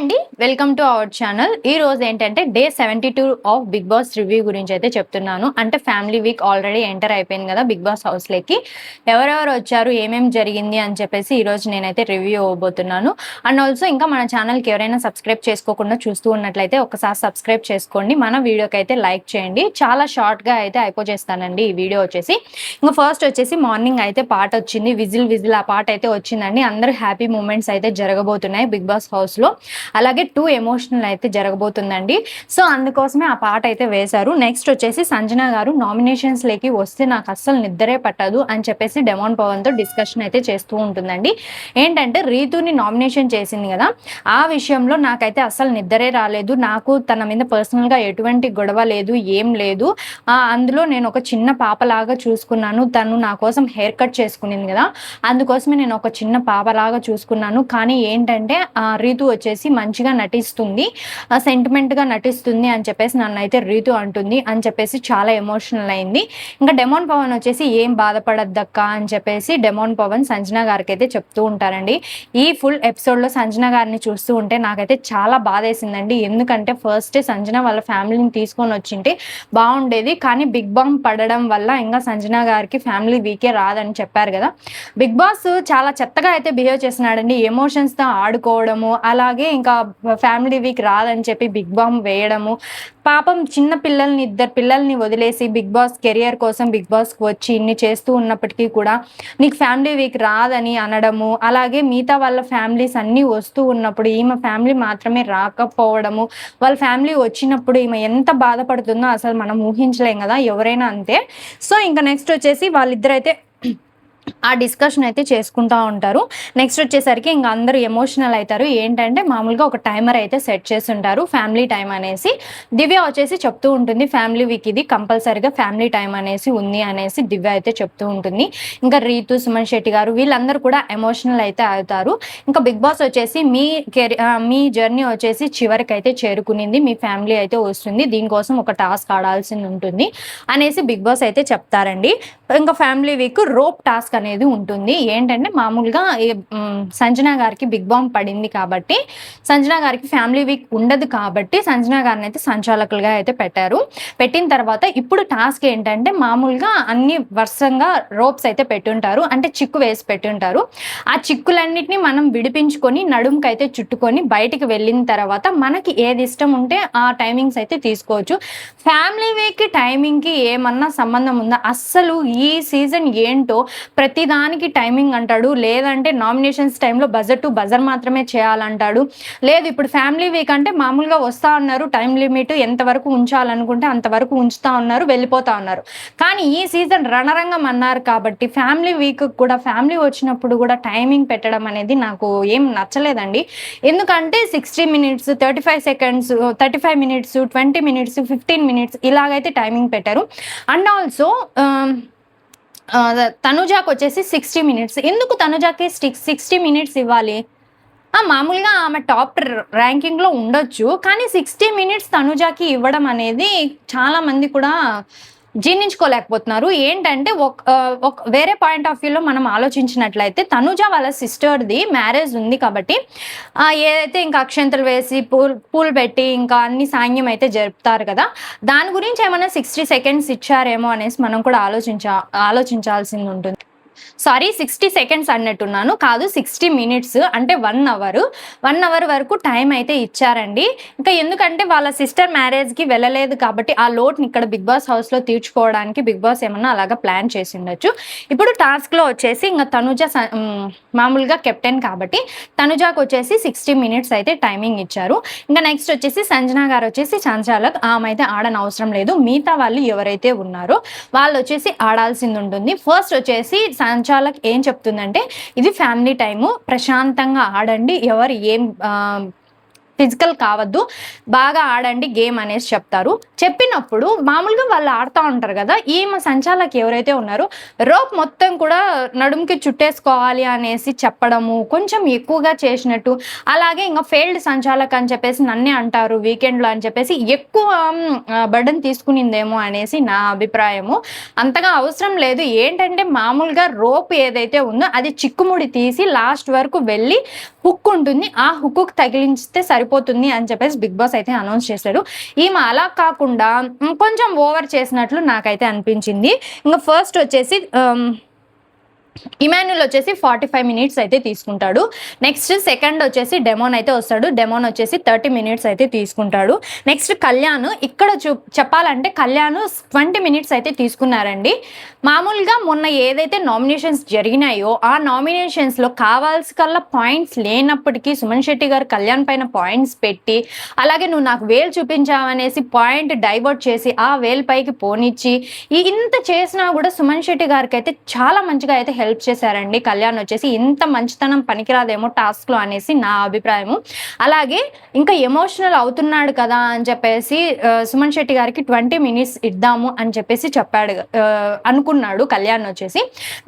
అండి welcome to our channel ఈ రోజు ఏంటంటే day seventy two of Bigg Boss review గురించి అయితే చెప్తున్నాను. అంటే ఫ్యామిలీ వీక్ ఆల్రెడీ ఎంటర్ అయిపోయింది కదా బిగ్ బాస్ హౌస్లోకి ఎవరెవరు వచ్చారు ఏమేం జరిగింది అని చెప్పేసి ఈ రోజు నేనైతే రివ్యూ అవ్వబోతున్నాను. అండ్ ఆల్సో ఇంకా మన ఛానల్కి ఎవరైనా సబ్స్క్రైబ్ చేసుకోకుండా చూస్తూ ఉన్నట్లయితే ఒకసారి సబ్స్క్రైబ్ చేసుకోండి. మన వీడియోకి అయితే లైక్ చేయండి. చాలా షార్ట్గా అయితే అయిపోచేస్తానండి ఈ వీడియో వచ్చేసి. ఇంకా ఫస్ట్ వచ్చేసి మార్నింగ్ అయితే పాట వచ్చింది. విజిల్ విజిల్ ఆ పాట అయితే వచ్చిందండి. అందరూ హ్యాపీ మూమెంట్స్ అయితే జరగబోతున్నాయి బిగ్ బాస్ హౌస్లో అలాగే టూ ఎమోషనల్ అయితే జరగబోతుందండి. సో అందుకోసమే ఆ పాట అయితే వేశారు. నెక్స్ట్ వచ్చేసి సంజన గారు నామినేషన్స్ లేకి వస్తే నాకు అస్సలు నిద్రే పట్టదు అని చెప్పేసి డెమాన్ పవన్తో డిస్కషన్ అయితే చేస్తూ ఉంటుందండి. ఏంటంటే రీతుని నామినేషన్ చేసింది కదా ఆ విషయంలో నాకైతే అస్సలు నిద్రే రాలేదు. నాకు తన మీద పర్సనల్గా ఎటువంటి గొడవ లేదు ఏం లేదు. అందులో నేను ఒక చిన్న పాపలాగా చూసుకున్నాను. తను నా కోసం హెయిర్ కట్ చేసుకునింది కదా అందుకోసమే నేను ఒక చిన్న పాపలాగా చూసుకున్నాను. కానీ ఏంటంటే ఆ, రీతు వచ్చేసి మంచిగా నటిస్తుంది. సెంటిమెంట్గా నటిస్తుంది అని చెప్పేసి నన్ను అయితే రీతు అంటుంది అని చెప్పేసి చాలా ఎమోషనల్ అయింది. ఇంకా డెమోన్ పవన్ వచ్చేసి ఏం బాధపడద్దక్క అని చెప్పేసి డెమోన్ పవన్ సంజన గారికి అయితే చెప్తూ ఉంటారండి. ఈ ఫుల్ ఎపిసోడ్లో సంజన గారిని చూస్తూ ఉంటే నాకైతే చాలా బాధ వేసిందండి ఎందుకంటే ఫస్ట్ సంజన వాళ్ళ ఫ్యామిలీని తీసుకొని వచ్చింటే బాగుండేది. కానీ బిగ్ బాంబ్ పడడం వల్ల ఇంకా సంజన గారికి ఫ్యామిలీ వీకే రాదని చెప్పారు కదా. బిగ్ బాస్ చాలా చెత్తగా అయితే బిహేవ్ చేస్తున్నాడండి. ఎమోషన్స్తో ఆడుకోవడము అలాగే ఇంకా ఫ్యామిలీ వీక్ రాదని చెప్పి బిగ్ బామ్ వేయడము. పాపం చిన్న పిల్లల్ని ఇద్దరు పిల్లల్ని వదిలేసి బిగ్ బాస్ కెరియర్ కోసం బిగ్ బాస్కి వచ్చి ఇన్ని చేస్తూ ఉన్నప్పటికీ కూడా నీకు ఫ్యామిలీ వీక్ రాదని అనడము అలాగే మిగతా వాళ్ళ ఫ్యామిలీస్ అన్నీ వస్తూ ఉన్నప్పుడు ఈమె ఫ్యామిలీ మాత్రమే రాకపోవడము వాళ్ళ ఫ్యామిలీ వచ్చినప్పుడు ఈమె ఎంత బాధపడుతుందో అసలు మనం ఊహించలేం కదా ఎవరైనా అంతే. సో ఇంకా నెక్స్ట్ వచ్చేసి వాళ్ళిద్దరైతే ఆ డిస్కషన్ అయితే చేసుకుంటూ ఉంటారు. నెక్స్ట్ వచ్చేసరికి ఇంకా అందరూ ఎమోషనల్ అవుతారు. ఏంటంటే మామూలుగా ఒక టైమర్ అయితే సెట్ చేసి ఉంటారు ఫ్యామిలీ టైం అనేసి. దివ్య వచ్చేసి చెప్తూ ఉంటుంది ఫ్యామిలీ వీక్ ఇది కంపల్సరీగా ఫ్యామిలీ టైం అనేసి ఉంది అనేసి దివ్య అయితే చెప్తూ ఉంటుంది. ఇంకా రీతు సుమన్ శెట్టి గారు వీళ్ళందరూ కూడా ఎమోషనల్ అయితే అవుతారు. ఇంకా బిగ్ బాస్ వచ్చేసి మీ కెరి మీ జర్నీ వచ్చేసి చివరికి అయితే చేరుకునింది మీ ఫ్యామిలీ అయితే వస్తుంది. దీనికోసం ఒక టాస్క్ ఆడాల్సింది ఉంటుంది అనేసి బిగ్ బాస్ అయితే చెప్తారండి. ఇంకా ఫ్యామిలీ వీక్ రోప్ టాస్క్ అనేది ఉంటుంది. ఏంటంటే మామూలుగా సంజనా సంజన గారికి బిగ్ బాంబ్ పడింది కాబట్టి సంజన గారికి ఫ్యామిలీ వీక్ ఉండదు కాబట్టి సంజన గారిని అయితే సంచాలకులుగా అయితే పెట్టారు. పెట్టిన తర్వాత ఇప్పుడు టాస్క్ ఏంటంటే మామూలుగా అన్ని వర్షంగా రోప్స్ అయితే పెట్టుంటారు. అంటే చిక్కు వేసి పెట్టుంటారు. ఆ చిక్కులన్నిటిని మనం విడిపించుకొని నడుముకి అయితే చుట్టుకొని బయటికి వెళ్ళిన తర్వాత మనకి ఏది ఇష్టం ఉంటే ఆ టైమింగ్స్ అయితే తీసుకోవచ్చు. ఫ్యామిలీ వీక్ టైమింగ్కి ఏమన్నా సంబంధం ఉందా? అస్సలు ఈ సీజన్ ఏంటో ప్రతిదానికి టైమింగ్ అంటాడు. లేదంటే నామినేషన్స్ టైంలో బజర్ టు బజర్ మాత్రమే చేయాలంటాడు. లేదు ఇప్పుడు ఫ్యామిలీ వీక్ అంటే మామూలుగా వస్తా ఉన్నారు టైం లిమిట్ ఎంతవరకు ఉంచాలనుకుంటే అంతవరకు ఉంచుతా ఉన్నారు వెళ్ళిపోతా ఉన్నారు కానీ ఈ సీజన్ రణరంగం అన్నారు కాబట్టి ఫ్యామిలీ వీక్ కూడా ఫ్యామిలీ వచ్చినప్పుడు కూడా టైమింగ్ పెట్టడం అనేది నాకు ఏం నచ్చలేదండి. ఎందుకంటే sixty minutes thirty five seconds thirty five minutes twenty minutes fifteen minutes ఇలాగైతే టైమింగ్ పెట్టారు. అండ్ ఆల్సో తనుజాకి వచ్చేసి సిక్స్టీ మినిట్స్ ఎందుకు తనుజాకి స్టిక్ సిక్స్టీ మినిట్స్ ఇవ్వాలి? మామూలుగా ఆమె టాప్ ర్యాంకింగ్లో ఉండొచ్చు కానీ సిక్స్టీ మినిట్స్ తనుజాకి ఇవ్వడం అనేది చాలామంది కూడా జీర్ణించుకోలేకపోతున్నారు. ఏంటంటే ఒక ఒక వేరే పాయింట్ ఆఫ్ వ్యూలో మనం ఆలోచించినట్లయితే తనుజ వాళ్ళ సిస్టర్ది మ్యారేజ్ ఉంది కాబట్టి ఏదైతే ఇంకా అక్షంతలు వేసి పూల్ పూలు పెట్టి ఇంకా అన్ని సాంగ్యం అయితే జరుపుతారు కదా దాని గురించి ఏమైనా సిక్స్టీ సెకండ్స్ ఇచ్చారేమో అనేసి మనం కూడా ఆలోచించా ఆలోచించాల్సింది ఉంటుంది. సారీ సిక్స్టీ సెకండ్స్ అన్నట్టున్నాను. కాదు సిక్స్టీ మినిట్స్ అంటే వన్ అవర్ వన్ అవర్ వరకు టైం అయితే ఇచ్చారండి. ఇంకా ఎందుకంటే వాళ్ళ సిస్టర్ మ్యారేజ్కి వెళ్ళలేదు కాబట్టి ఆ లోట్ని ఇక్కడ బిగ్ బాస్ హౌస్లో తీర్చుకోవడానికి బిగ్ బాస్ ఏమన్నా అలాగా ప్లాన్ చేసి ఉండొచ్చు. ఇప్పుడు టాస్క్లో వచ్చేసి ఇంకా తనుజ మామూలుగా కెప్టెన్ కాబట్టి తనుజాకు వచ్చేసి సిక్స్టీ మినిట్స్ అయితే టైమింగ్ ఇచ్చారు. ఇంకా నెక్స్ట్ వచ్చేసి సంజనా గారు వచ్చేసి సంచాలక్ ఆమె అయితే ఆడని అవసరం లేదు. మిగతా వాళ్ళు ఎవరైతే ఉన్నారో వాళ్ళు వచ్చేసి ఆడాల్సింది ఉంటుంది. ఫస్ట్ వచ్చేసి సంచాలక్ ఏం చెప్తుందంటే ఇది ఫ్యామిలీ టైము ప్రశాంతంగా ఆడండి ఎవరు ఏం ఫిజికల్ కావద్దు. బాగా ఆడండి గేమ్ అనేసి చెప్తారు. చెప్పినప్పుడు మామూలుగా వాళ్ళు ఆడుతూ ఉంటారు కదా ఈమె సంచాలకి ఎవరైతే ఉన్నారో రోప్ మొత్తం కూడా నడుముకి చుట్టేసుకోవాలి అనేసి చెప్పడము కొంచెం ఎక్కువగా చేసినట్టు. అలాగే ఇంకా ఫెయిల్డ్ సంచాలక్ అని చెప్పేసి నన్నే అంటారు వీకెండ్లో అని చెప్పేసి ఎక్కువ బర్డన్ తీసుకునిందేమో అనేసి నా అభిప్రాయము. అంతగా అవసరం లేదు. ఏంటంటే మామూలుగా రోప్ ఏదైతే ఉందో అది చిక్కుముడి తీసి లాస్ట్ వరకు వెళ్ళి హుక్ ఉంటుంది. ఆ హుక్కు తగిలించితే సరిపోతుంది అని చెప్పేసి బిగ్ బాస్ అయితే అనౌన్స్ చేశాడు ఈమె అలా కాకుండా కొంచెం ఓవర్ చేసినట్లు నాకైతే అనిపించింది. ఇంకా ఫస్ట్ వచ్చేసి ఇమాన్యుల్ వచ్చేసి ఫార్టీ ఫైవ్ మినిట్స్ అయితే తీసుకుంటాడు. నెక్స్ట్ సెకండ్ వచ్చేసి డెమోన్ అయితే వస్తాడు. డెమోన్ వచ్చేసి థర్టీ మినిట్స్ అయితే తీసుకుంటాడు. నెక్స్ట్ కళ్యాణ్ ఇక్కడ చూ చెప్పాలంటే కళ్యాణ్ ట్వంటీ మినిట్స్ అయితే తీసుకున్నారండి. మామూలుగా మొన్న ఏదైతే నామినేషన్స్ జరిగినాయో ఆ నామినేషన్స్లో కావాల్సి కల్లా పాయింట్స్ లేనప్పటికీ సుమన్ శెట్టి గారు కళ్యాణ్ పైన పాయింట్స్ పెట్టి అలాగే నువ్వు నాకు వేలు చూపించావనేసి పాయింట్ డైవర్ట్ చేసి ఆ వేలు పైకి పోనిచ్చి ఇంత చేసినా కూడా సుమన్ శెట్టి గారికి అయితే చాలా మంచిగా అయితే హెల్ప్ హెల్ప్ చేశారండి. కళ్యాణ్ వచ్చేసి ఇంత మంచితనం పనికిరాదేమో టాస్క్లో అనేసి నా అభిప్రాయము. అలాగే ఇంకా ఎమోషనల్ అవుతున్నాడు కదా అని చెప్పేసి సుమన్ శెట్టి గారికి ట్వంటీ మినిట్స్ ఇద్దాము అని చెప్పేసి చెప్పాడు. అనుకున్నాడు కళ్యాణ్ వచ్చేసి.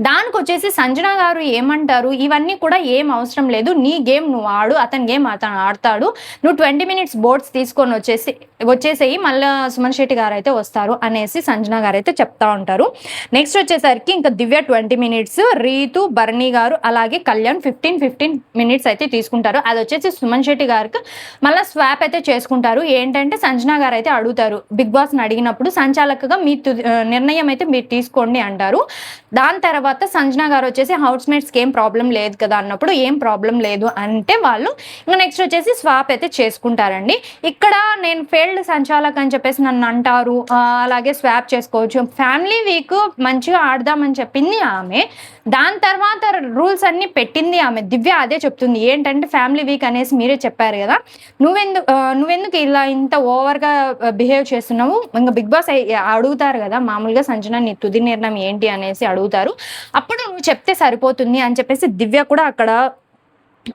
దానికి వచ్చేసి సంజన గారు ఏమంటారు? ఇవన్నీ కూడా ఏం అవసరం లేదు. నీ గేమ్ నువ్వు ఆడు అతని గేమ్ అతను ఆడతాడు. నువ్వు ట్వంటీ మినిట్స్ బోర్డ్స్ తీసుకొని వచ్చేసి వచ్చేసేయి మళ్ళీ సుమన్ శెట్టి గారు అయితే వస్తారు అనేసి సంజన గారు అయితే చెప్తా ఉంటారు. నెక్స్ట్ వచ్చేసరికి ఇంకా దివ్య ట్వంటీ మినిట్స్ రీతు బర్ణి గారు అలాగే కళ్యాణ్ ఫిఫ్టీన్ ఫిఫ్టీన్ మినిట్స్ అయితే తీసుకుంటారు. అది వచ్చేసి సుమన్ శెట్టి గారికి మళ్ళీ స్వాప్ అయితే చేసుకుంటారు. ఏంటంటే సంజనా గారు అయితే అడుగుతారు. బిగ్ బాస్ని అడిగినప్పుడు సంచాలకగా మీ తుది- నిర్ణయం అయితే మీరు తీసుకోండి అంటారు. దాని తర్వాత సంజనా గారు వచ్చేసి హౌస్ మేట్స్కి ఏం ప్రాబ్లం లేదు కదా అన్నప్పుడు ఏం ప్రాబ్లం లేదు అంటే వాళ్ళు ఇంకా నెక్స్ట్ వచ్చేసి స్వాప్ అయితే చేసుకుంటారండి. ఇక్కడ నేను ఫెయిల్డ్ సంచాలక్ అని చెప్పేసి నన్ను అంటారు. అలాగే స్వాప్ చేసుకోవచ్చు. ఫ్యామిలీ వీక్ మంచిగా ఆడదామని చెప్పింది ఆమె. దాని తర్వాత రూల్స్ అన్ని పెట్టింది ఆమె. దివ్య అదే చెప్తుంది. ఏంటంటే ఫ్యామిలీ వీక్ అనేసి మీరే చెప్పారు కదా. నువ్వెందుకు నువ్వెందుకు ఇలా ఇంత ఓవర్గా బిహేవ్ చేస్తున్నావు? ఇంకా బిగ్ బాస్ అయి- అడుగుతారు కదా. మామూలుగా సంజన నీ తుది నిర్ణయం ఏంటి అనేసి అడుగుతారు. అప్పుడు నువ్వు చెప్తే సరిపోతుంది అని చెప్పేసి దివ్య కూడా అక్కడ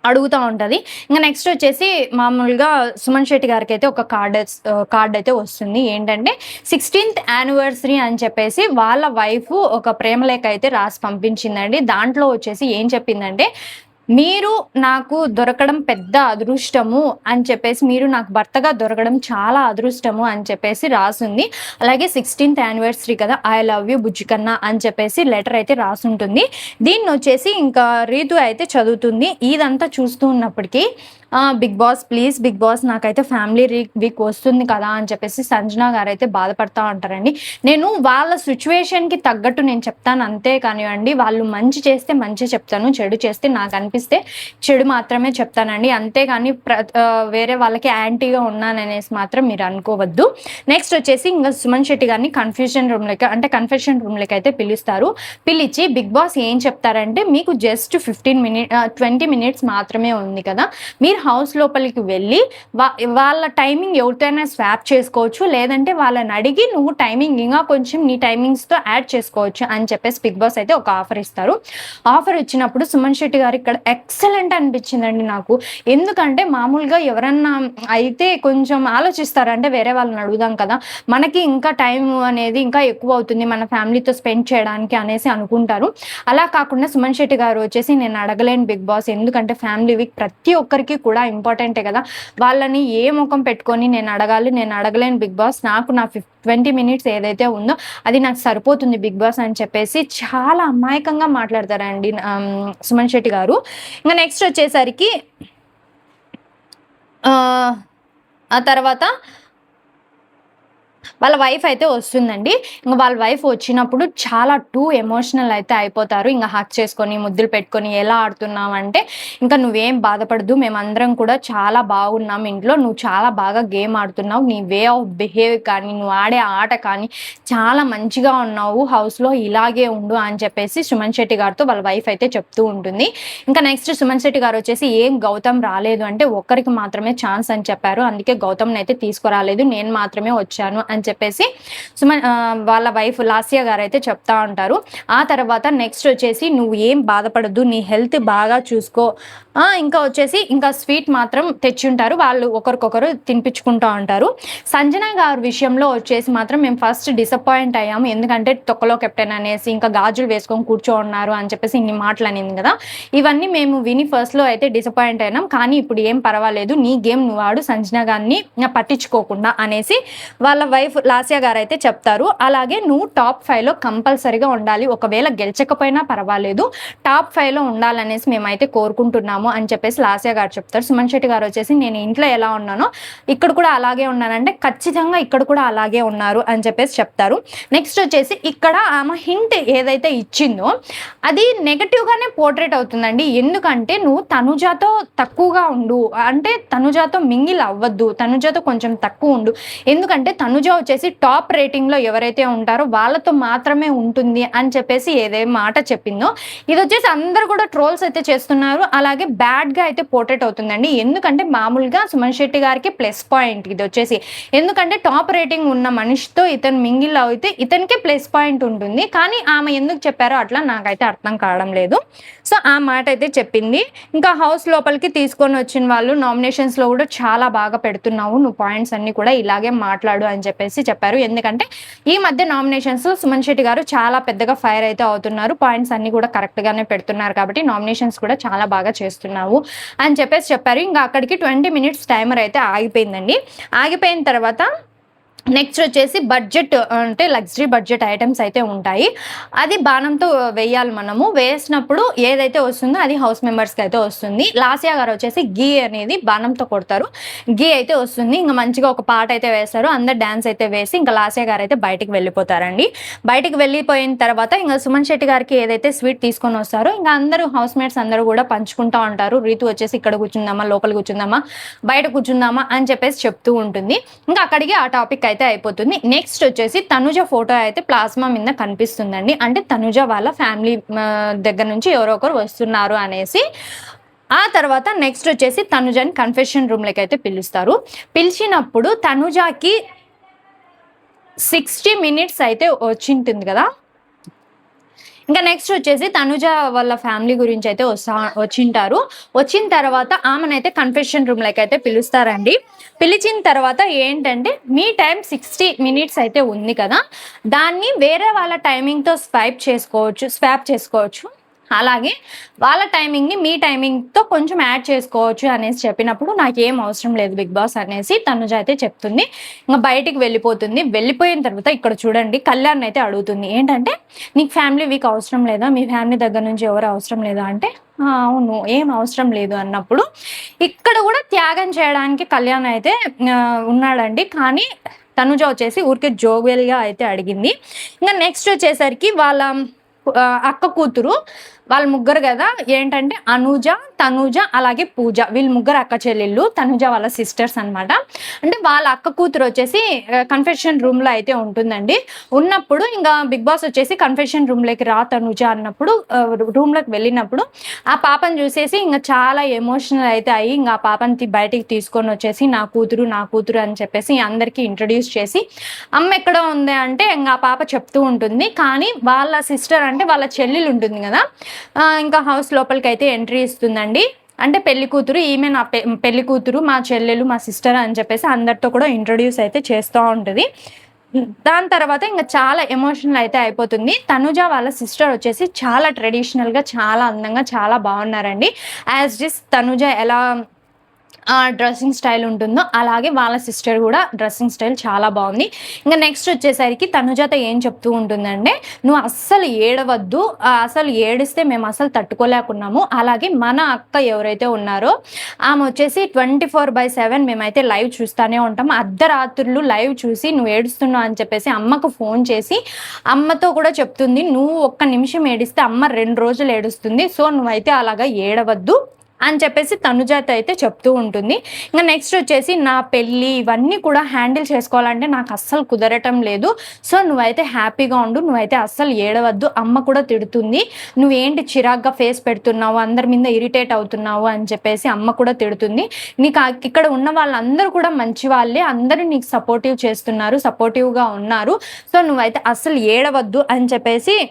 అడుగుతూ ఉంటుంది. ఇంకా నెక్స్ట్ వచ్చేసి మామూలుగా సుమన్ శెట్టి గారికి అయితే ఒక కార్డ్ కార్డ్ అయితే వస్తుంది. ఏంటంటే సిక్స్టీన్త్ యానివర్సరీ అని చెప్పేసి వాళ్ళ వైఫ్ ఒక ప్రేమలేఖ అయితే రాసి పంపించిందండి. దాంట్లో వచ్చేసి ఏం చెప్పిందంటే మీరు నాకు దొరకడం పెద్ద అదృష్టము అని చెప్పేసి మీరు నాకు భర్తగా దొరకడం చాలా అదృష్టము అని చెప్పేసి రాసుంది. అలాగే సిక్స్టీన్త్ యానివర్సరీ కదా ఐ లవ్ యూ బుజ్జికన్నా అని చెప్పేసి లెటర్ అయితే రాసుంటుంది. దీన్ని వచ్చేసి ఇంకా రీతు అయితే చదువుతుంది. ఇదంతా చూస్తూ ఉన్నప్పటికీ Bigg Boss please Bigg Boss నాకైతే ఫ్యామిలీ వీక్ వస్తుంది కదా అని చెప్పేసి సంజన గారు అయితే బాధపడతా ఉంటారండి. నేను వాళ్ళ సిచ్యువేషన్కి తగ్గట్టు నేను చెప్తాను అంతే కానివ్వండి. వాళ్ళు మంచి చేస్తే మంచి చెప్తాను చెడు చేస్తే నాకు అనిపిస్తే చెడు మాత్రమే చెప్తానండి. అంతేగాని ప్ర వేరే వాళ్ళకి యాంటీగా ఉన్నాననేసి మాత్రం మీరు అనుకోవద్దు. నెక్స్ట్ వచ్చేసి ఇంకా సుమన్ శెట్టి గారిని కన్ఫ్యూజన్ రూమ్లోకి అంటే కన్ఫెషన్ రూమ్లోకి అయితే పిలుస్తారు. పిలిచి బిగ్ బాస్ ఏం చెప్తారంటే మీకు just fifteen minute twenty minutes మాత్రమే ఉంది కదా మీరు హౌస్ లోపలికి వెళ్ళి వాళ్ళ టైమింగ్ ఎవరితోనైనా స్వాప్ చేసుకోవచ్చు. లేదంటే వాళ్ళని అడిగి నువ్వు టైమింగ్ ఇంకా కొంచెం నీ టైమింగ్స్తో యాడ్ చేసుకోవచ్చు అని చెప్పేసి బిగ్ బాస్ అయితే ఒక ఆఫర్ ఇస్తారు. ఆఫర్ ఇచ్చినప్పుడు సుమన్ శెట్టి గారు ఇక్కడ ఎక్సలెంట్ అనిపించిందండి నాకు. ఎందుకంటే మామూలుగా ఎవరన్నా అయితే కొంచెం ఆలోచిస్తారంటే వేరే వాళ్ళని అడుగుదాం కదా. మనకి ఇంకా టైం అనేది ఇంకా ఎక్కువ అవుతుంది మన ఫ్యామిలీతో స్పెండ్ చేయడానికి అనేసి అనుకుంటారు. అలా కాకుండా సుమన్ శెట్టి గారు వచ్చేసి నేను అడగలేను బిగ్ బాస్ ఎందుకంటే ఫ్యామిలీ వీక్ ప్రతి ఒక్కరికి కూడా ఇంపార్టెంటే కదా. వాళ్ళని ఏ ముఖం పెట్టుకొని నేను అడగాలి నేను అడగలేను బిగ్ బాస్ నాకు నా ఫిఫ్ ట్వంటీ మినిట్స్ ఏదైతే ఉందో అది నాకు సరిపోతుంది బిగ్ బాస్ అని చెప్పేసి చాలా అమాయకంగా మాట్లాడతారండి సుమన్ శెట్టి గారు. ఇంకా నెక్స్ట్ వచ్చేసరికి ఆ తర్వాత వాళ్ళ వైఫ్ అయితే వస్తుందండి. ఇంకా వాళ్ళ వైఫ్ వచ్చినప్పుడు చాలా టూ ఎమోషనల్ అయితే అయిపోతారు. ఇంకా హక్ చేసుకొని ముద్దులు పెట్టుకొని ఎలా ఆడుతున్నాం అంటే ఇంకా నువ్వేం బాధపడదు. మేమందరం కూడా చాలా బాగున్నాం ఇంట్లో. నువ్వు చాలా బాగా గేమ్ ఆడుతున్నావు. నీ వే ఆఫ్ బిహేవ్ కానీ నువ్వు ఆడే ఆట కానీ చాలా మంచిగా ఉన్నావు. హౌస్లో ఇలాగే ఉండు అని చెప్పేసి సుమన్ శెట్టి గారితో వాళ్ళ వైఫ్ అయితే చెప్తూ ఉంటుంది. ఇంకా నెక్స్ట్ సుమన్ శెట్టి గారు వచ్చేసి ఏం గౌతమ్ రాలేదు అంటే ఒక్కరికి మాత్రమే ఛాన్స్ అని చెప్పారు. అందుకే గౌతమ్ని అయితే తీసుకురాలేదు. నేను మాత్రమే వచ్చాను అని అని చెప్పేసి సుమన్ వాళ్ళ వైఫ్ లాస్య గారు అయితే చెప్తా ఉంటారు. ఆ తర్వాత నెక్స్ట్ వచ్చేసి నువ్వు ఏం బాధపడద్దు నీ హెల్త్ బాగా చూసుకో. ఇంకా వచ్చేసి ఇంకా స్వీట్ మాత్రం తెచ్చి ఉంటారు వాళ్ళు ఒకరికొకరు తినిపించుకుంటూ ఉంటారు. సంజన గారి విషయంలో వచ్చేసి మాత్రం మేము ఫస్ట్ డిసప్పాయింట్ అయ్యాము. ఎందుకంటే తొక్కలో కెప్టెన్ అనేసి ఇంకా గాజులు వేసుకొని కూర్చో ఉన్నారు అని చెప్పేసి ఇన్ని మాటలు అనింది కదా. ఇవన్నీ మేము విని ఫస్ట్లో అయితే డిసప్పాయింట్ అయినాం. కానీ ఇప్పుడు ఏం పర్వాలేదు. నీ గేమ్ నువ్వు ఆడు సంజన గారిని పట్టించుకోకుండా అనేసి వాళ్ళ వైఫ్ లాస్యా గారు అయితే చెప్తారు అలాగే నువ్వు టాప్ ఫైవ్లో కంపల్సరీగా ఉండాలి. ఒకవేళ గెలిచకపోయినా పర్వాలేదు. టాప్ ఫైవ్లో ఉండాలనేసి మేమైతే కోరుకుంటున్నాము అని చెప్పేసి లాస్యా గారు చెప్తారు. సుమన్ శెట్టి గారు వచ్చేసి నేను ఇంట్లో ఎలా ఉన్నానో ఇక్కడ కూడా అలాగే ఉన్నానంటే ఖచ్చితంగా ఇక్కడ కూడా అలాగే ఉన్నారు అని చెప్పేసి చెప్తారు. నెక్స్ట్ వచ్చేసి ఇక్కడ ఆమె హింట్ ఏదైతే ఇచ్చిందో అది నెగటివ్గానే పోర్ట్రేట్ అవుతుందండి. ఎందుకంటే నువ్వు తనుజాతో తక్కువగా ఉండు. అంటే తనుజాతో మింగిల్ అవ్వద్దు. తనుజాతో కొంచెం తక్కువ ఉండు. ఎందుకంటే తనుజ వచ్చేసి టాప్ రేటింగ్లో ఎవరైతే ఉంటారో వాళ్ళతో మాత్రమే ఉంటుంది అని చెప్పేసి ఏదే మాట చెప్పిందో. ఇది వచ్చేసి అందరు కూడా ట్రోల్స్ అయితే చేస్తున్నారు. అలాగే బ్యాడ్గా అయితే పోర్ట్రేట్ అవుతుందండి. ఎందుకంటే మామూలుగా సుమన్ శెట్టి గారికి ప్లస్ పాయింట్ ఇది వచ్చేసి. ఎందుకంటే టాప్ రేటింగ్ ఉన్న మనిషితో ఇతను మింగిల్ అయితే ఇతనికి ప్లస్ పాయింట్ ఉంటుంది. కానీ ఆమె ఎందుకు చెప్పారో అట్లా నాకైతే అర్థం కావడం లేదు. సో ఆ మాట అయితే చెప్పింది. ఇంకా హౌస్ లోపలికి తీసుకొని వచ్చిన వాళ్ళు నామినేషన్స్లో కూడా చాలా బాగా పెడుతున్నావు. నువ్వు పాయింట్స్ అన్ని కూడా ఇలాగే మాట్లాడు అని చెప్పి చెప్పేసి చెప్పారు. ఎందుకంటే ఈ మధ్య నామినేషన్స్ సుమన్ శెట్టి గారు చాలా పెద్దగా ఫైర్ అయితే అవుతున్నారు. పాయింట్స్ అన్ని కూడా కరెక్ట్గానే పెడుతున్నారు కాబట్టి నామినేషన్స్ కూడా చాలా బాగా చేస్తున్నావు అని చెప్పేసి చెప్పారు. ఇంకా అక్కడికి ట్వంటీ మినిట్స్ టైమర్ అయితే ఆగిపోయిందండి. ఆగిపోయిన తర్వాత నెక్స్ట్ వచ్చేసి బడ్జెట్ అంటే లగ్జరీ బడ్జెట్ ఐటమ్స్ అయితే ఉంటాయి. అది బాణంతో వేయాలి మనము. వేసినప్పుడు ఏదైతే వస్తుందో అది హౌస్ మెంబర్స్కి అయితే వస్తుంది. లాసియా గారు వచ్చేసి గీ అనేది బాణంతో కొడతారు. గీ అయితే వస్తుంది. ఇంకా మంచిగా ఒక పాట అయితే వేస్తారు. అందరు డ్యాన్స్ అయితే వేసి ఇంకా లాసియా గారు అయితే బయటికి వెళ్ళిపోతారండి. బయటికి వెళ్ళిపోయిన తర్వాత ఇంకా సుమన్ శెట్టి గారికి ఏదైతే స్వీట్ తీసుకొని వస్తారో ఇంకా అందరూ హౌస్ మేట్స్ అందరూ కూడా పంచుకుంటూ ఉంటారు. రీతు వచ్చేసి ఇక్కడ కూర్చుందామా లోపల కూర్చుందామా బయట కూర్చుందామా అని చెప్పేసి చెప్తూ ఉంటుంది. ఇంకా అక్కడికి ఆ టాపిక్ అయితే అయిపోతుంది. నెక్స్ట్ వచ్చేసి తనుజ ఫోటో అయితే ప్లాస్మా మీద కనిపిస్తుందండి. అంటే తనుజ వాళ్ళ ఫ్యామిలీ దగ్గర నుంచి ఎవరో ఒకరు వస్తున్నారు అనేసి. ఆ తర్వాత నెక్స్ట్ వచ్చేసి తనుజని కన్ఫెషన్ రూమ్లోకి అయితే పిలుస్తారు. పిలిచినప్పుడు తనుజాకి సిక్స్టీ మినిట్స్ అయితే వచ్చింటుంది కదా. ఇంకా నెక్స్ట్ వచ్చేసి తనుజ వాళ్ళ ఫ్యామిలీ గురించి అయితే వస్తా వచ్చింటారు. వచ్చిన తర్వాత ఆమెనైతే కన్ఫెషన్ రూమ్లోకి అయితే పిలుస్తారండి. పిలిచిన తర్వాత ఏంటంటే మీ టైం సిక్స్టీ మినిట్స్ అయితే ఉంది కదా. దాన్ని వేరే వాళ్ళ టైమింగ్తో స్వైప్ చేసుకోవచ్చు స్వాప్ చేసుకోవచ్చు. అలాగే వాళ్ళ టైమింగ్ని మీ టైమింగ్తో కొంచెం యాడ్ చేసుకోవచ్చు అనేసి చెప్పినప్పుడు నాకు ఏం అవసరం లేదు బిగ్ బాస్ అనేసి తనుజ అయితే చెప్తుంది. ఇంకా బయటికి వెళ్ళిపోతుంది. వెళ్ళిపోయిన తర్వాత ఇక్కడ చూడండి కళ్యాణ్ అయితే అడుగుతుంది. ఏంటంటే నీకు ఫ్యామిలీ వీక్ అవసరం లేదా? మీ ఫ్యామిలీ దగ్గర నుంచి ఎవరు అవసరం లేదా? అంటే అవును ఏం అవసరం లేదు అన్నప్పుడు ఇక్కడ కూడా త్యాగం చేయడానికి కళ్యాణ్ అయితే ఉన్నాడండి. కానీ తనుజ వచ్చేసి ఊరికే జోవెల్గా అయితే అడిగింది. ఇంకా నెక్స్ట్ వచ్చేసరికి వాళ్ళ అక్క కూతురు వాళ్ళ ముగ్గురు కదా ఏంటంటే అనుజ తనుజ అలాగే పూజ. వీళ్ళు ముగ్గురు అక్క చెల్లెళ్ళు తనుజ వాళ్ళ సిస్టర్స్ అన్నమాట. అంటే వాళ్ళ అక్క కూతురు వచ్చేసి కన్ఫెషన్ రూమ్లో అయితే ఉంటుందండి. ఉన్నప్పుడు ఇంకా బిగ్ బాస్ వచ్చేసి కన్ఫెషన్ రూమ్లోకి రా తనుజ అన్నప్పుడు రూమ్లోకి వెళ్ళినప్పుడు ఆ పాపను చూసేసి ఇంకా చాలా ఎమోషనల్ అయితే అయ్యి ఇంకా ఆ పాపని బయటికి తీసుకొని వచ్చేసి నా కూతురు నా కూతురు అని చెప్పేసి అందరికీ ఇంట్రడ్యూస్ చేసి అమ్మ ఎక్కడ ఉంది అంటే ఇంకా ఆ పాప చెప్తూ ఉంటుంది. కానీ వాళ్ళ సిస్టర్ అంటే వాళ్ళ చెల్లెలు ఉంటుంది కదా ఇంకా హౌస్ లోపలికి అయితే ఎంట్రీ ఇస్తుందండి. అంటే పెళ్ళి కూతురు ఈమె నా పె పెళ్ళి కూతురు మా చెల్లెలు మా సిస్టర్ అని చెప్పేసి అందరితో కూడా ఇంట్రొడ్యూస్ అయితే చేస్తూ ఉంటుంది. దాని తర్వాత ఇంకా చాలా ఎమోషనల్ అయితే అయిపోతుంది. తనుజ వాళ్ళ సిస్టర్ వచ్చేసి చాలా ట్రెడిషనల్గా చాలా అందంగా చాలా బాగున్నారండి. యాజ్ డిస్ తనుజ ఎలా డ్రెస్సింగ్ స్టైల్ ఉంటుందో అలాగే వాళ్ళ సిస్టర్ కూడా డ్రెస్సింగ్ స్టైల్ చాలా బాగుంది. ఇంకా నెక్స్ట్ వచ్చేసరికి తనుజాత ఏం చెప్తూ ఉంటుందంటే నువ్వు అస్సలు ఏడవద్దు. అసలు ఏడిస్తే మేము అసలు తట్టుకోలేకున్నాము. అలాగే మన అక్క ఎవరైతే ఉన్నారో ఆమె వచ్చేసి ట్వంటీ ఫోర్ బై సెవెన్ మేమైతే లైవ్ చూస్తూనే ఉంటాం. అర్ధరాత్రులు లైవ్ చూసి నువ్వు ఏడుస్తున్నావు అని చెప్పేసి అమ్మకు ఫోన్ చేసి అమ్మతో కూడా చెప్తుంది. నువ్వు ఒక్క నిమిషం ఏడిస్తే అమ్మ రెండు రోజులు ఏడుస్తుంది. సో నువ్వైతే అలాగా ఏడవద్దు. అని చెప్పేసి తనుజాత అయితే చెప్తూ ఉంటుంది. ఇంకా నెక్స్ట్ వచ్చేసి నా పెళ్ళి ఇవన్నీ కూడా హ్యాండిల్ చేసుకోవాలంటే నాకు అస్సలు కుదరటం లేదు. సో నువ్వైతే హ్యాపీగా ఉండు నువ్వైతే అస్సలు ఏడవద్దు అమ్మ కూడా తిడుతుంది. నువ్వేంటి చిరాగ్గా ఫేస్ పెడుతున్నావు అందరి మీద ఇరిటేట్ అవుతున్నావు అని చెప్పేసి అమ్మ కూడా తిడుతుంది. నీకు ఆ- ఇక్కడ ఉన్న వాళ్ళందరూ కూడా మంచి వాళ్ళే అందరూ నీకు సపోర్టివ్ చేస్తున్నారు సపోర్టివ్గా ఉన్నారు. సో నువ్వైతే అస్సలు ఏడవద్దు అని చెప్పేసి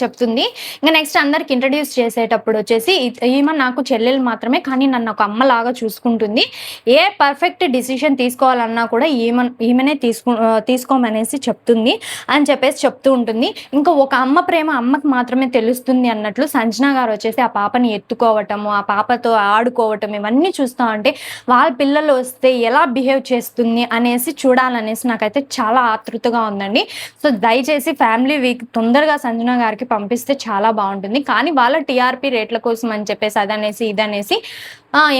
చెప్తుంది. ఇంకా నెక్స్ట్ అందరికి ఇంట్రడ్యూస్ చేసేటప్పుడు వచ్చేసి ఈమె నాకు చెల్లెలు మాత్రమే కానీ నన్ను ఒక అమ్మలాగా చూసుకుంటుంది. ఏ పర్ఫెక్ట్ డిసిషన్ తీసుకోవాలన్నా కూడా ఈమె ఈమెనే తీసుకు తీసుకోమనేసి చెప్తుంది అని చెప్పేసి చెప్తూ ఉంటుంది. ఇంకా ఒక అమ్మ ప్రేమ అమ్మకి మాత్రమే తెలుస్తుంది అన్నట్లు సంజన గారు వచ్చేసి ఆ పాపని ఎత్తుకోవటము ఆ పాపతో ఆడుకోవటం ఇవన్నీ చూస్తూ ఉంటే వాళ్ళ పిల్లలు వస్తే ఎలా బిహేవ్ చేస్తుంది అనేసి చూడాలనేసి నాకైతే చాలా ఆతృతగా ఉందండి. సో దయచేసి ఫ్యామిలీ వీక్ తొందరగా సంజన గారికి పంపిస్తే చాలా బాగుంటుంది. కానీ వాళ్ళ టీఆర్పీ రేట్ల కోసం అని చెప్పేసి అదనేసి ఇదనేసి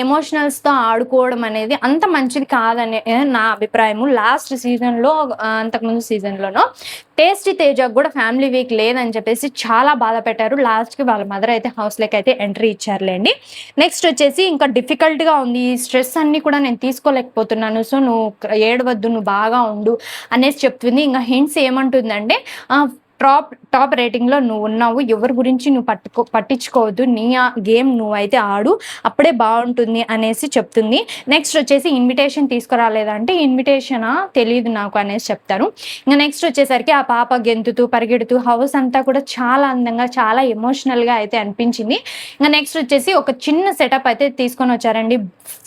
ఎమోషనల్స్తో ఆడుకోవడం అనేది అంత మంచిది కాదనే నా అభిప్రాయము. లాస్ట్ సీజన్లో అంతకుముందు సీజన్లోనో టేస్టీ తేజకు కూడా ఫ్యామిలీ వీక్ లేదని చెప్పేసి చాలా బాధ పెట్టారు లాస్ట్కి వాళ్ళ మదర్ అయితే హౌస్లోకి అయితే ఎంట్రీ ఇచ్చారులేండి. నెక్స్ట్ వచ్చేసి ఇంకా డిఫికల్ట్గా ఉంది. ఈ స్ట్రెస్ అన్నీ కూడా నేను తీసుకోలేకపోతున్నాను. సో నువ్వు ఏడవద్దు నువ్వు బాగా ఉండు అనేసి చెప్తుంది. ఇంకా హింట్స్ ఏమంటుందంటే టాప్ టాప్ రేటింగ్లో నువ్వు ఉన్నావు ఎవరి గురించి నువ్వు పట్టుకో పట్టించుకోవద్దు. నీ ఆ గేమ్ నువ్వైతే ఆడు. అప్పుడే బాగుంటుంది అనేసి చెప్తుంది. నెక్స్ట్ వచ్చేసి ఇన్విటేషన్ తీసుకురాలేదంటే ఇన్విటేషనా తెలియదు నాకు అనేసి చెప్తారు. ఇంకా నెక్స్ట్ వచ్చేసరికి ఆ పాప గెంతుతూ పరిగెడుతూ హౌస్ అంతా కూడా చాలా అందంగా చాలా ఎమోషనల్గా అయితే అనిపించింది. ఇంకా నెక్స్ట్ వచ్చేసి ఒక చిన్న సెటప్ అయితే తీసుకొని వచ్చారండి.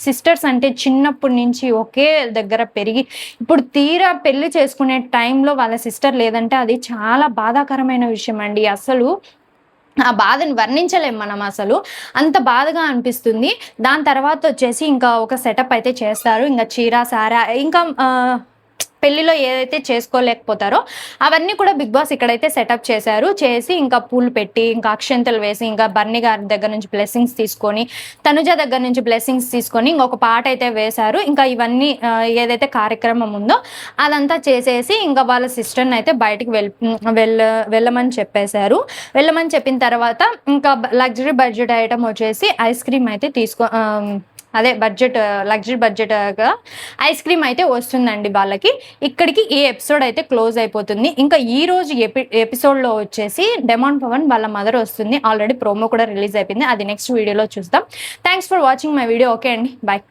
సిస్టర్స్ అంటే చిన్నప్పటి నుంచి ఒకే దగ్గర పెరిగి ఇప్పుడు తీరా పెళ్ళి చేసుకునే టైంలో వాళ్ళ సిస్టర్ లేదంటే అది చాలా బాగా బాధాకరమైన విషయం అండి. అసలు ఆ బాధను వర్ణించలేం మనం అసలు. అంత బాధగా అనిపిస్తుంది. దాని తర్వాత వచ్చేసి ఇంకా ఒక సెటప్ అయితే చేస్తారు. ఇంకా చీర సారా ఇంకా పెళ్ళిలో ఏదైతే చేసుకోలేకపోతారో అవన్నీ కూడా బిగ్ బాస్ ఇక్కడైతే సెటప్ చేశారు. చేసి ఇంకా పూలు పెట్టి ఇంకా అక్షంతలు వేసి ఇంకా బర్ని గారి దగ్గర నుంచి బ్లెస్సింగ్స్ తీసుకొని తనుజ దగ్గర నుంచి బ్లెస్సింగ్స్ తీసుకొని ఇంకొక పాట అయితే వేశారు. ఇంకా ఇవన్నీ ఏదైతే కార్యక్రమం ఉందో అదంతా చేసేసి ఇంకా వాళ్ళ సిస్టర్ని అయితే బయటికి వెళ్ వెళ్ళ వెళ్ళమని చెప్పేశారు. వెళ్ళమని చెప్పిన తర్వాత ఇంకా లగ్జరీ బడ్జెట్ ఐటమ్ వచ్చేసి ఐస్ క్రీమ్ అయితే తీసుకో అదే బడ్జెట్ లగ్జరీ బడ్జెట్గా ఐస్ క్రీమ్ అయితే వస్తుందండి వాళ్ళకి. ఇక్కడికి ఈ ఎపిసోడ్ అయితే క్లోజ్ అయిపోతుంది. ఇంకా ఈ రోజు ఎపి ఎపిసోడ్లో వచ్చేసి డెమాన్ పవన్ వాళ్ళ మదర్ వస్తుంది. ఆల్రెడీ ప్రోమో కూడా రిలీజ్ అయిపోయింది. అది నెక్స్ట్ వీడియోలో చూస్తాం thanks for watching my video okay అండి. బాయ్